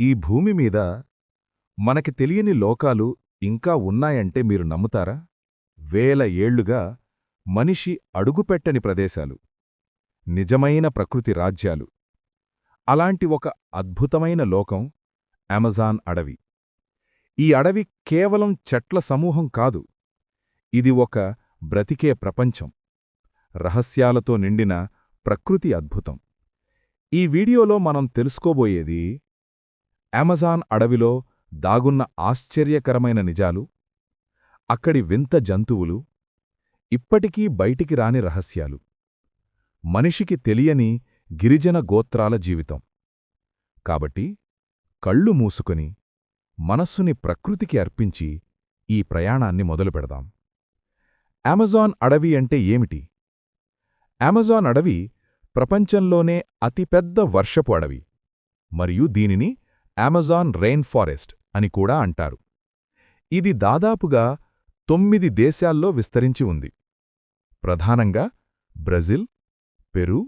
ఈ భూమి మీద మనకి తెలియని లోకాలు ఇంకా ఉన్నాయంటే మీరు నమ్ముతారా? వేల ఏళ్ళుగా మనిషి అడుగుపెట్టని ప్రదేశాలు నిజమైన ప్రకృతి రాజ్యాలు అలాంటి ఒక అద్భుతమైన లోకం అమెజాన్ అడవి. ఈ అడవి కేవలం చెట్ల సమూహం కాదు ఇది ఒక బ్రతికే ప్రపంచం రహస్యాలతో నిండిన ప్రకృతి అద్భుతం. ఈ వీడియోలో మనం తెలుసుకోబోయేది అమెజాన్ అడవిలో దాగున్న ఆశ్చర్యకరమైన నిజాలు అక్కడి వింత జంతువులు ఇప్పటికీ బయటికి రాని రహస్యాలు. మనిషికి తెలియని గిరిజన గోత్రాల జీవితం. కాబట్టి కళ్ళు మూసుకొని మనస్సుని ప్రకృతికి అర్పించి ఈ ప్రయాణాన్ని మొదలుపెడదాం అమెజాన్ అడవి అంటే ఏమిటి? అమెజాన్ అడవి ప్రపంచంలోనే అతిపెద్ద వర్షపు అడవి మరియు దీనిని అమెజాన్ రెయిన్ ఫారెస్ట్ అని కూడా అంటారు. ఇది దాదాపుగా తొమ్మిది దేశాల్లో విస్తరించి ఉంది. ప్రధానంగా బ్రెజిల్ పెరు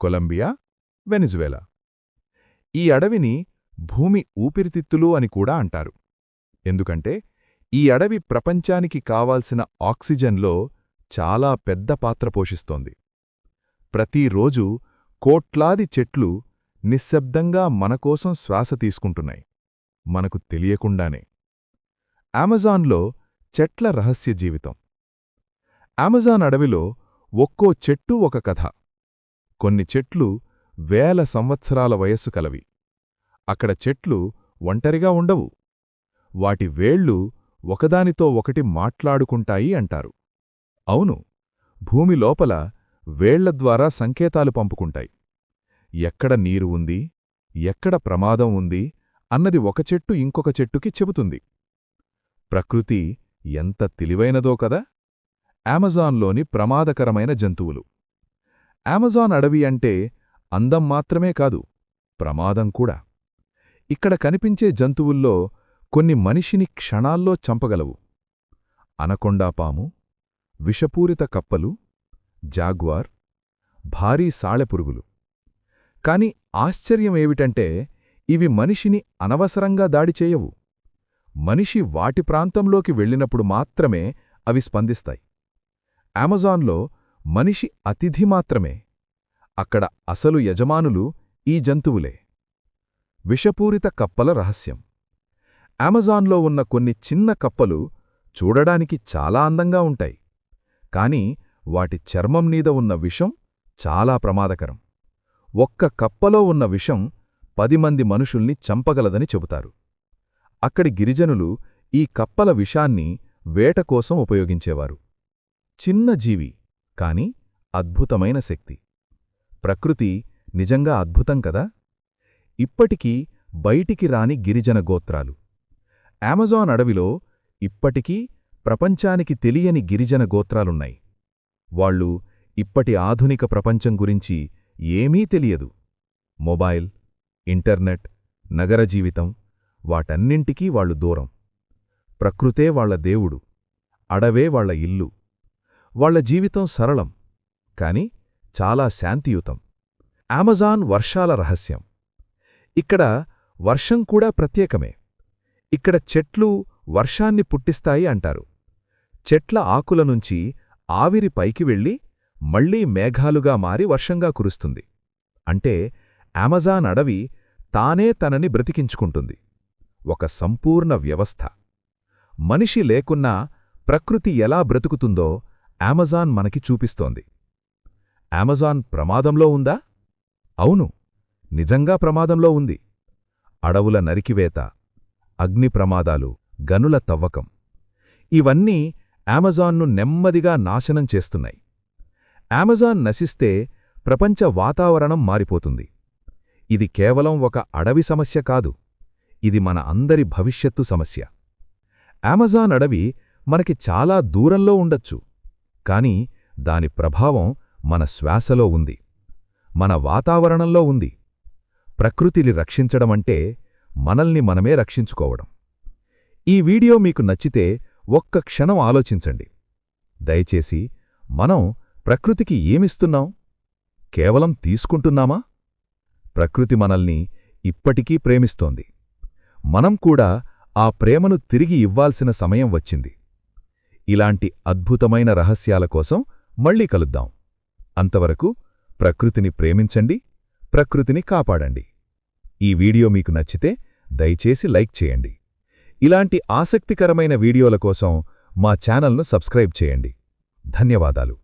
కొలంబియా వెనిజువేలా. ఈ అడవిని భూమి ఊపిరితిత్తులు అని కూడా అంటారు. ఎందుకంటే ఈ అడవి ప్రపంచానికి కావాల్సిన ఆక్సిజన్లో చాలా పెద్ద పాత్ర పోషిస్తోంది. ప్రతిరోజు కోట్లాది చెట్లు నిశ్శబ్దంగా మనకోసం శ్వాస తీసుకుంటున్నాయి. మనకు తెలియకుండానే. అమెజాన్లో చెట్ల రహస్య జీవితం. అమెజాన్ అడవిలో ఒక్కో చెట్టు ఒక కథ. కొన్ని చెట్లు వేల సంవత్సరాల వయస్సు కలవి. అక్కడ చెట్లు ఒంటరిగా ఉండవు. వాటి వేళ్ళు ఒకదానితో ఒకటి మాట్లాడుకుంటాయి అంటారు. అవును భూమి లోపల వేళ్ళ ద్వారా సంకేతాలు పంపుకుంటాయి. ఎక్కడ నీరు ఉంది? ఎక్కడ ప్రమాదం ఉంది? అన్నది ఒక చెట్టు ఇంకొక చెట్టుకి చెబుతుంది. ప్రకృతి ఎంత తెలివైనదో కదా! అమెజాన్లోని ప్రమాదకరమైన జంతువులు. అమెజాన్ అడవి అంటే అందం మాత్రమే కాదు ప్రమాదం కూడా. ఇక్కడ కనిపించే జంతువుల్లో కొన్ని మనిషిని క్షణాల్లో చంపగలవు. అనకొండాపాము విషపూరిత కప్పలు జాగ్వార్ భారీ సాళెపురుగులు కాని ఆశ్చర్యమేమిటంటే ఇవి మనిషిని అనవసరంగా దాడి చేయవు. మనిషి వాటి ప్రాంతంలోకి వెళ్ళినప్పుడు మాత్రమే అవి స్పందిస్తాయి. అమెజాన్లో మనిషి అతిథి మాత్రమే. అక్కడ అసలు యజమానులు ఈ జంతువులే. విషపూరిత కప్పల రహస్యం. అమెజాన్లో ఉన్న కొన్ని చిన్న కప్పలు చూడడానికి చాలా అందంగా ఉంటాయి. కాని వాటి చర్మం మీద ఉన్న విషం చాలా ప్రమాదకరం. ఒక్క కప్పలో ఉన్న విషం పది మంది మనుషుల్ని చంపగలదని చెబుతారు. అక్కడి గిరిజనులు ఈ కప్పల విషాన్ని వేట కోసం ఉపయోగించేవారు. చిన్న జీవి కాని అద్భుతమైన శక్తి. ప్రకృతి నిజంగా అద్భుతం కదా? ఇప్పటికీ బయటికి రాని గిరిజన గోత్రాలు. అమెజాన్ అడవిలో ఇప్పటికీ ప్రపంచానికి తెలియని గిరిజన గోత్రాలున్నాయి. వాళ్ళు ఇప్పటి ఆధునిక ప్రపంచం గురించి ఏమీ తెలియదు. మొబైల్ ఇంటర్నెట్ నగర జీవితం వాటన్నింటికీ వాళ్ళు దూరం. ప్రకృతే వాళ్ళ దేవుడు అడవే వాళ్ళ ఇల్లు. వాళ్ళ జీవితం సరళం కాని చాలా శాంతియుతం. అమెజాన్ వర్షాల రహస్యం. ఇక్కడ వర్షం కూడా ప్రత్యేకమే. ఇక్కడ చెట్లు వర్షాన్ని పుట్టిస్తాయి అంటారు. చెట్ల ఆకుల నుంచి ఆవిరి పైకి వెళ్ళి మళ్ళీ మేఘాలుగా మారి వర్షంగా కురుస్తుంది. అంటే అమెజాన్ అడవి తానే తనని బ్రతికించుకుంటుంది. ఒక సంపూర్ణ వ్యవస్థ. మనిషి లేకున్నా ప్రకృతి ఎలా బ్రతుకుతుందో అమెజాన్ మనకి చూపిస్తోంది. అమెజాన్ ప్రమాదంలో ఉందా? అవును నిజంగా ప్రమాదంలో ఉంది. అడవుల నరికివేత అగ్ని ప్రమాదాలు గనుల తవ్వకం. ఇవన్నీ అమెజాన్ను నెమ్మదిగా నాశనం చేస్తున్నాయి. అమెజాన్ నశిస్తే ప్రపంచ వాతావరణం మారిపోతుంది. ఇది కేవలం ఒక అడవి సమస్య కాదు. ఇది మన అందరి భవిష్యత్తు సమస్య. అమెజాన్ అడవి మనకి చాలా దూరంలో ఉండొచ్చు. కాని దాని ప్రభావం మన శ్వాసలో ఉంది. మన వాతావరణంలో ఉంది. ప్రకృతిని రక్షించడమంటే మనల్ని మనమే రక్షించుకోవడం. ఈ వీడియో మీకు నచ్చితే ఒక్క క్షణం ఆలోచించండి. దయచేసి మనం ప్రకృతికి ఏమిస్తున్నాం? కేవలం తీసుకుంటున్నామా? ప్రకృతి మనల్ని ఇప్పటికీ ప్రేమిస్తోంది. మనం కూడా ఆ ప్రేమను తిరిగి ఇవ్వాల్సిన సమయం వచ్చింది. ఇలాంటి అద్భుతమైన రహస్యాల కోసం మళ్ళీ కలుద్దాం. అంతవరకు ప్రకృతిని ప్రేమించండి ప్రకృతిని కాపాడండి. ఈ వీడియో మీకు నచ్చితే దయచేసి లైక్ చేయండి. ఇలాంటి ఆసక్తికరమైన వీడియోల కోసం మా ఛానల్ను సబ్స్క్రైబ్ చేయండి. ధన్యవాదాలు.